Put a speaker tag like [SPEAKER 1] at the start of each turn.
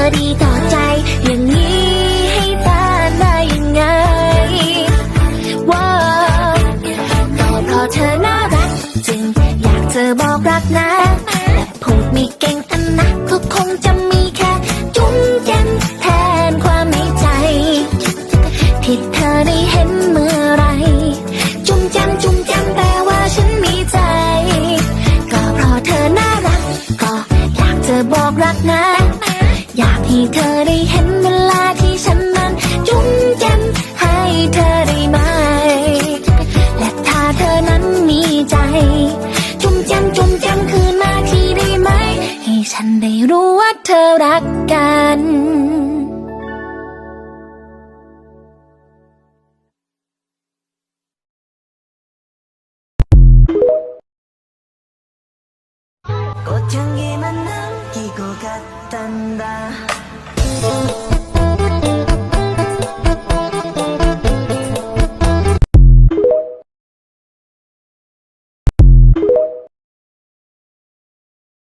[SPEAKER 1] อดีต่อใจ อย่างนี้ให้ตานได้ยังไงว้าวก็เพราะเธอน่ารักจึงอยากจะบอกรักนะแต่พูดไม่เก่งอันนะก็คงจะมีแค่จุ้มแก้มแทนความในใจ ที่เธอได้เห็นเมื่อไร จุ้มแจมจุ้มแจมแปลว่าฉันมีใจ ก็เพราะเธอน่ารัก ก็อยากจะบอกรักนะ อยากให้เธอได้เห็นเวลาที่ฉันนั้นจุ้มแจมให้เธอได้ไหม และถ้าเธอนั้นมีใจ จุ้มแจมจุ้มแจมคืนมาทีได้ไหม ให้ฉันได้รู้ว่าเธอรักกัน
[SPEAKER 2] 꽃향기만 だったんだ